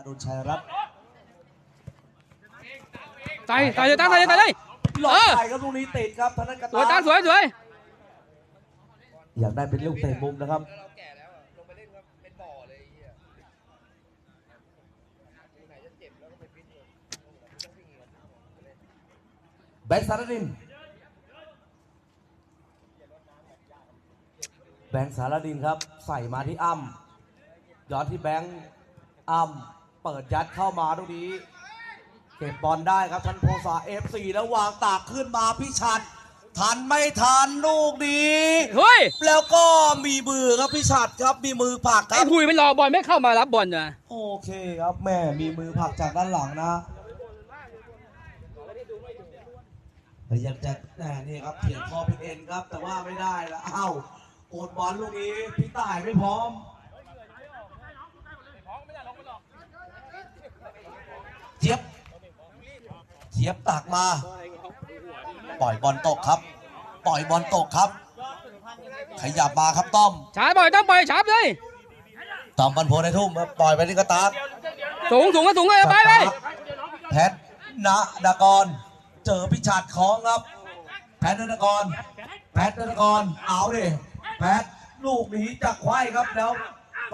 อดุลชัยรัตใส่ใส่เลยตั้งใส่เลยใส่เลย หลอดใส่ครับตรงนี้ติดครับพนกกาสวยตั้งสวยสวยอยากได้เป็นลูกเตะมุมนะครับแบงค์สารดิน แบงค์สารดินครับ ใส่มาที่อ้ำย้อนที่แบงค์อ้ำ เปิดยัดเข้ามาตรงนี้ เก็บบอลได้ครับทันโพสาเอฟซีแล้ววางตากขึ้นมาพี่ชัดทันไม่ทันลูกนี้เฮ้ยแล้วก็มีมือครับพี่ชัดครับมีมือผลักคไอ้รับหุยมันรอบอลไม่เข้ามารับบอลนะโอเคครับแม่มีมือผลักจากด้านหลังนะพยายามจะแหม่นี่ครับเถียงคอเป็นเอ็นครับ แต่ว่าไม่ได้แล้วอ้าวโกดบอลลูกนี้พี่ต่ายไม่พร้อม เจี๊ยบเจี๊ยบตักมา ปล่อยบอลตกครับ ปล่อยบอลตกครับ ขยับมาครับต้อมช้าปล่อยต้องปล่อยช้าเลยต้อมบันโพในทุ่มครับปล่อยไปที่กระตากสูงสูงก็สูงเลยไปไปแพทนดากร เจอพิชัดของครับ แพทนดากร แพทนดากรเอาดิแพทลูกนี้จะไขว้ครับแล้ว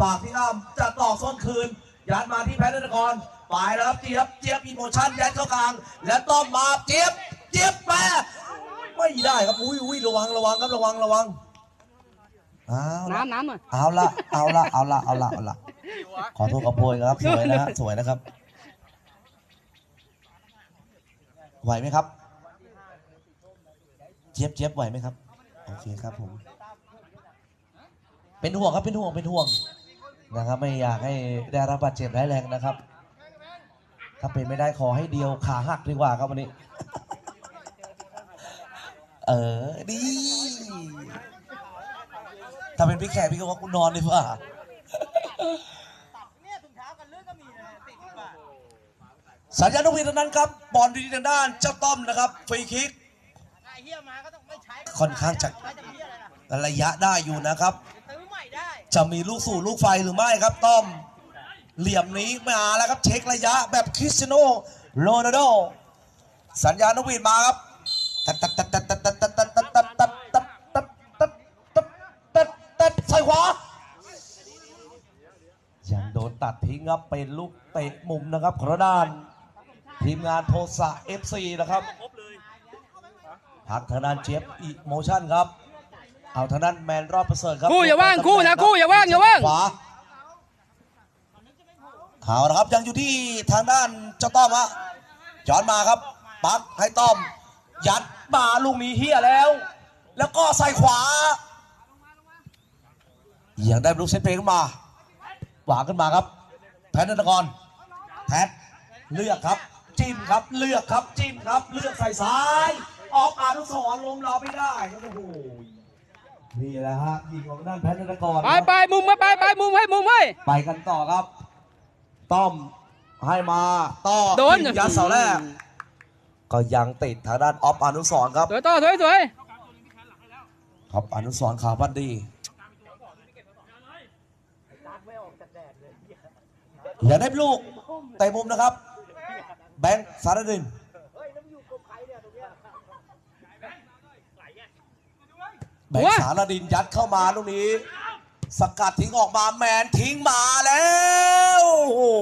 ฝากที่อ้ำจะต่อส้นคืน ยัดมาที่แพทนดากรไปแล้วครับเจี๊ยบเจี๊ยบอีโมชั่นยัดเข้ากลาง แล้วต้อมมาเจี๊ยบเจี๊ยบแปะไม่ได้ครับอุ้ยอุ้ยระวังระวังครับระวังระวังเอาละน้ำน้ำหน่อยเอาละเอาละเอาละเอาละเอาละขอโทษขอโพยครับ สวยนะฮะสวยนะครับ ไหวไหมครับ เจี๊ยบเจี๊ยบไหวไหมครับ โอเคครับผม เป็นห่วงครับเป็นห่วงเป็นห่วง นะครับไม่อยากให้ได้รับบาดเจ็บร้ายแรงนะครับ ถ้าเป็นไม่ได้ขอให้เดียวขาหักดีกว่าครับวันนี้ เออดีถ้าเป็นพี่แขกพี่ก็ว่ากูนอนดีกว่าสัญญาณนกหวีดเท่านั้นครับบอลดีทางด้านเจ้าต้อมนะครับฟรีคิกไอ้เหี้ยมาก็ต้องไม่ใช้ค่อนข้างจะใช้แต่เหี้ยอะไรล่ะระยะได้อยู่นะครับซื้อใหม่ได้ จะมีลูกสู่ลูกไฟหรือไม่ครับต้อม เหลี่ยมนี้มาแล้วครับเช็คระยะแบบคริสเตียโนโรนัลโด สัญญาณนวีดมาครับตัดตัดตัดตัดตัดตัดตัดตัดตัดตัดตัดตัดตัดตัดตัดตัดใส่ขวายังโดนตัดทิ้งครับเป็นลูกเตะมุมนะครับกระดาน ทีมงานโทสะ FC นะครับพักทางด้านเจี๊ยบอีโมชั่นครับ เอาทางด้านแมนรอบประเสริฐครับคู่อย่าว่างคู่นะคู่อย่าว่างอย่าว่างขวาเอาละครับยังอยู่ที่ทางด้านเจ้าต้อมฮะย้อนมาครับปักให้ต้อม ยัดมาลูกนี้เฮียแล้ว แล้วก็ใส่ขวายังได้ลูกเซตเพลงขึ้นมาหวางขึ้นมาครับ แพทย์นนทกรแพทย์เลือกครับ จิ้มครับเลือกครับจิ้มครับ เลือกใส่ซ้าย ออกอานุสรณ์ลมเราไม่ได้ครับโอ้โห นี่แหละฮะยิงของด้านแพทย์นนทกรไปไปมุมมาไปไปมุมให้มุมให้ไปกันต่อครับ ต้อมให้มาต่อโดนยิงยัดเสาแรกก็ยังติดทางด้านออฟอนุสรณ์ครับสวยต่อสวยสวยครับอนุสรณ์ขาวพันดีอย่าได้ลูกเตะมุมนะครับ แบงค์สารดิน แบงสารดินยัดเข้ามาลูกนี้ สกัดทิ้งออกมาแมนทิ้งมาแล้วโอ้